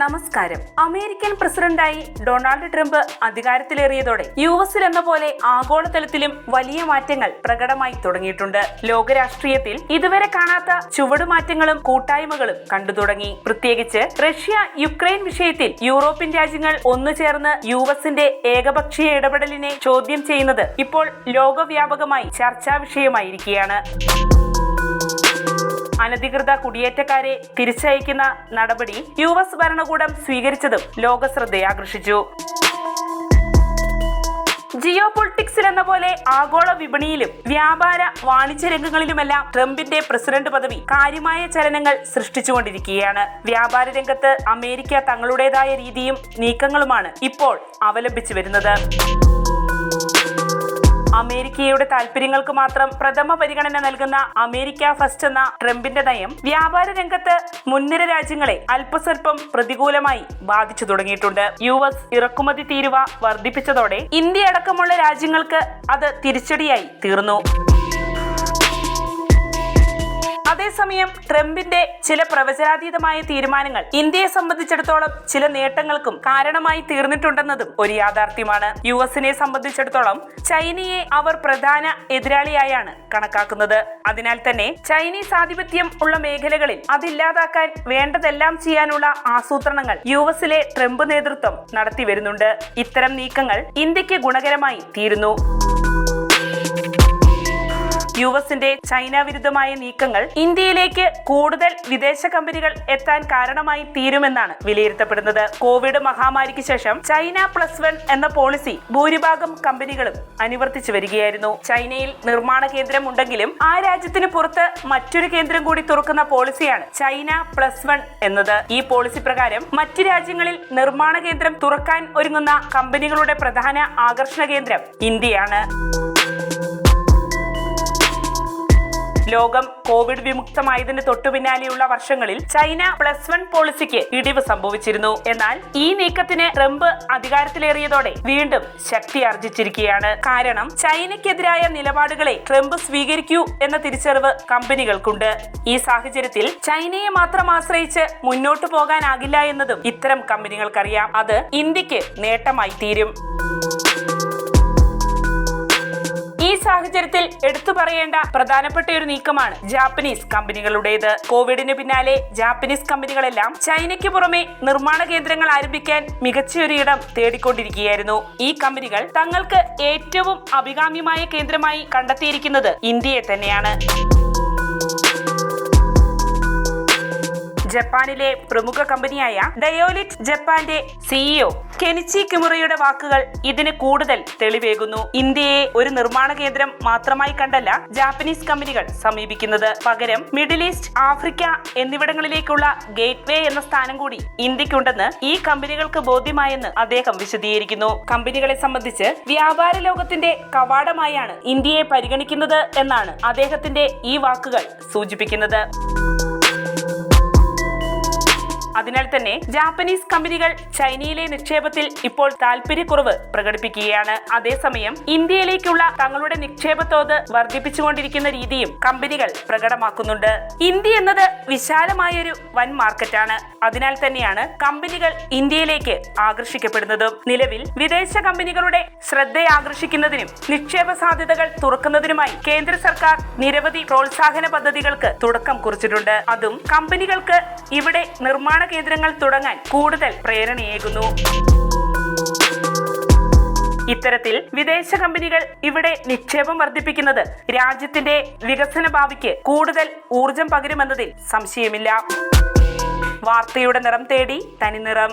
നമസ്കാരം. അമേരിക്കൻ പ്രസിഡന്റായി Donald Trump അധികാരത്തിലേറിയതോടെ U എസിൽ എന്ന പോലെ ആഗോളതലത്തിലും വലിയ മാറ്റങ്ങൾ പ്രകടമായി തുടങ്ങിയിട്ടുണ്ട്. ലോകരാഷ്ട്രീയത്തിൽ ഇതുവരെ കാണാത്ത ചുവടുമാറ്റങ്ങളും കൂട്ടായ്മകളും കണ്ടു തുടങ്ങി. പ്രത്യേകിച്ച് റഷ്യ യുക്രൈൻ വിഷയത്തിൽ യൂറോപ്യൻ രാജ്യങ്ങൾ ഒന്നു ചേർന്ന് യു എസിന്റെ ഏകപക്ഷീയ ഇടപെടലിനെ ചോദ്യം ചെയ്യുന്നത് ഇപ്പോൾ ലോകവ്യാപകമായി ചർച്ചാ വിഷയമായിരിക്കുകയാണ്. അനധികൃത കുടിയേറ്റക്കാരെ തിരിച്ചയക്കുന്ന നടപടി യു എസ് ഭരണകൂടം സ്വീകരിച്ചതും ലോകശ്രദ്ധയെ ആകർഷിച്ചു. ജിയോ പൊളിറ്റിക്സിൽ എന്ന പോലെ ആഗോള വിപണിയിലും വ്യാപാര വാണിജ്യ രംഗങ്ങളിലുമെല്ലാം ട്രംപിന്റെ പ്രസിഡന്റ് പദവി കാര്യമായ ചലനങ്ങൾ സൃഷ്ടിച്ചുകൊണ്ടിരിക്കുകയാണ്. വ്യാപാര രംഗത്ത് അമേരിക്ക തങ്ങളുടേതായ രീതിയും നീക്കങ്ങളുമാണ് ഇപ്പോൾ അവലംബിച്ചു വരുന്നത്. അമേരിക്കയുടെ താല്പര്യങ്ങൾക്ക് മാത്രം പ്രഥമ പരിഗണന നൽകുന്ന അമേരിക്ക ഫസ്റ്റ് എന്ന ട്രംപിന്റെ നയം വ്യാപാര രംഗത്ത് മുൻനിര രാജ്യങ്ങളെ അല്പസ്വല്പം പ്രതികൂലമായി ബാധിച്ചു തുടങ്ങിയിട്ടുണ്ട്. യു എസ് ഇറക്കുമതി തീരുവ വർദ്ധിപ്പിച്ചതോടെ ഇന്ത്യ അടക്കമുള്ള രാജ്യങ്ങൾക്ക് അത് തിരിച്ചടിയായി തീർന്നു. അതേസമയം ട്രംപിന്റെ ചില പ്രവചനാതീതമായ തീരുമാനങ്ങൾ ഇന്ത്യയെ സംബന്ധിച്ചിടത്തോളം ചില നേട്ടങ്ങൾക്കും കാരണമായി തീർന്നിട്ടുണ്ടെന്നതും ഒരു യാഥാർത്ഥ്യമാണ്. യു എസിനെ സംബന്ധിച്ചിടത്തോളം ചൈനയെ അവർ പ്രധാന എതിരാളിയായാണ് കണക്കാക്കുന്നത്. അതിനാൽ തന്നെ ചൈനീസ് ആധിപത്യം ഉള്ള മേഖലകളിൽ അതില്ലാതാക്കാൻ വേണ്ടതെല്ലാം ചെയ്യാനുള്ള ആസൂത്രണങ്ങൾ യു എസിലെ ട്രംപ് നേതൃത്വം നടത്തി വരുന്നുണ്ട് ഇത്തരം നീക്കങ്ങൾ ഇന്ത്യയ്ക്ക് ഗുണകരമായി തീരുന്നു. യു എസിന്റെ ചൈന വിരുദ്ധമായ നീക്കങ്ങൾ ഇന്ത്യയിലേക്ക് കൂടുതൽ വിദേശ കമ്പനികൾ എത്താൻ കാരണമായി തീരുമെന്നാണ് വിലയിരുത്തപ്പെടുന്നത്. കോവിഡ് മഹാമാരിക്ക് ശേഷം ചൈന പ്ലസ് വൺ എന്ന പോളിസി ഭൂരിഭാഗം കമ്പനികളും അനുവർത്തിച്ചു വരികയായിരുന്നു. ചൈനയിൽ നിർമ്മാണ കേന്ദ്രം ഉണ്ടെങ്കിലും ആ രാജ്യത്തിന് പുറത്ത് മറ്റൊരു കേന്ദ്രം കൂടി തുറക്കുന്ന പോളിസിയാണ് ചൈന പ്ലസ് വൺ എന്നത്. ഈ പോളിസി പ്രകാരം മറ്റു രാജ്യങ്ങളിൽ നിർമ്മാണ കേന്ദ്രം തുറക്കാൻ ഒരുങ്ങുന്ന കമ്പനികളുടെ പ്രധാന ആകർഷണ കേന്ദ്രം ഇന്ത്യയാണ്. ലോകം കോവിഡ് വിമുക്തമായതിന് തൊട്ടുപിന്നാലെയുള്ള വർഷങ്ങളിൽ ചൈന പ്ലസ് വൺ പോളിസിക്ക് ഇടിവ് സംഭവിച്ചിരുന്നു. എന്നാൽ ഈ നീക്കത്തിന് ട്രംപ് അധികാരത്തിലേറിയതോടെ വീണ്ടും ശക്തി ആർജിച്ചിരിക്കുകയാണ്. കാരണം ചൈനയ്ക്കെതിരായ നിലപാടുകളെ ട്രംപ് സ്വീകരിക്കൂ എന്ന തിരിച്ചറിവ് കമ്പനികൾക്കുണ്ട്. ഈ സാഹചര്യത്തിൽ ചൈനയെ മാത്രം ആശ്രയിച്ച് മുന്നോട്ടു പോകാനാകില്ല എന്നതും ഇത്തരം കമ്പനികൾക്കറിയാം. അത് ഇന്ത്യയ്ക്ക് നേട്ടമായി തീരും. സാഹചര്യത്തിൽ എടുത്തു പറയേണ്ട പ്രധാനപ്പെട്ട ഒരു നീക്കമാണ് ജാപ്പനീസ് കമ്പനികളുടേത്. കോവിഡിന് പിന്നാലെ ജാപ്പനീസ് കമ്പനികളെല്ലാം ചൈനയ്ക്ക് പുറമെ നിർമ്മാണ കേന്ദ്രങ്ങൾ ആരംഭിക്കാൻ മികച്ച ഒരു ഇടം തേടിക്കൊണ്ടിരിക്കുകയായിരുന്നു. ഈ കമ്പനികൾ തങ്ങൾക്ക് ഏറ്റവും അഭികാമ്യമായ കേന്ദ്രമായി കണ്ടെത്തിയിരിക്കുന്നത് ഇന്ത്യയെ തന്നെയാണ്. ജപ്പാനിലെ പ്രമുഖ കമ്പനിയായ ഡയോലിറ്റ് ജപ്പാന്റെ സിഇഒ കെനിച്ചി കിമുറയുടെ വാക്കുകൾ ഇതിന് കൂടുതൽ തെളിവേകുന്നു. ഇന്ത്യയെ ഒരു നിർമ്മാണ കേന്ദ്രം മാത്രമായി കണ്ടല്ല ജാപ്പനീസ് കമ്പനികൾ സമീപിക്കുന്നത്. പകരം മിഡിൽ ഈസ്റ്റ് ആഫ്രിക്ക എന്നിവിടങ്ങളിലേക്കുള്ള ഗേറ്റ്വേ എന്ന സ്ഥാനം കൂടി ഇന്ത്യക്കുണ്ടെന്ന് ഈ കമ്പനികൾക്ക് ബോധ്യമായെന്ന് അദ്ദേഹം വിശദീകരിക്കുന്നു. കമ്പനികളെ സംബന്ധിച്ച് വ്യാപാര ലോകത്തിന്റെ കവാടമായാണ് ഇന്ത്യയെ പരിഗണിക്കുന്നത് എന്നാണ് അദ്ദേഹത്തിന്റെ ഈ വാക്കുകൾ സൂചിപ്പിക്കുന്നത്. അതിനാൽ തന്നെ ജാപ്പനീസ് കമ്പനികൾ ചൈനയിലെ നിക്ഷേപത്തിൽ ഇപ്പോൾ താൽപര്യക്കുറവ് പ്രകടിപ്പിക്കുകയാണ്. അതേസമയം ഇന്ത്യയിലേക്കുള്ള തങ്ങളുടെ നിക്ഷേപ തോത് വർദ്ധിപ്പിച്ചുകൊണ്ടിരിക്കുന്ന രീതിയും കമ്പനികൾ പ്രകടമാക്കുന്നുണ്ട്. ഇന്ത്യ എന്നത് വിശാലമായൊരു വൻ മാർക്കറ്റാണ്. അതിനാൽ തന്നെയാണ് കമ്പനികൾ ഇന്ത്യയിലേക്ക് ആകർഷിക്കപ്പെടുന്നതും. നിലവിൽ വിദേശ കമ്പനികളുടെ ശ്രദ്ധ ആകർഷിക്കുന്നതിനും നിക്ഷേപ സാധ്യതകൾ തുറക്കുന്നതിനുമായി കേന്ദ്ര സർക്കാർ നിരവധി പ്രോത്സാഹന പദ്ധതികൾക്ക് തുടക്കം കുറിച്ചിട്ടുണ്ട്. അതും കമ്പനികൾക്ക് ഇവിടെ നിർമ്മാണ കേന്ദ്രങ്ങൾ തുടങ്ങാൻ കൂടുതൽ പ്രേരണയേകുന്നു. ഇത്തരത്തിൽ വിദേശ കമ്പനികൾ ഇവിടെ നിക്ഷേപം വർദ്ധിപ്പിക്കുന്നത് രാജ്യത്തിന്റെ വികസന ഭാവിക്ക് കൂടുതൽ ഊർജം പകരുമെന്നതിൽ സംശയമില്ല. വാർത്തയുടെ നിറം തേടി തനിനിറം.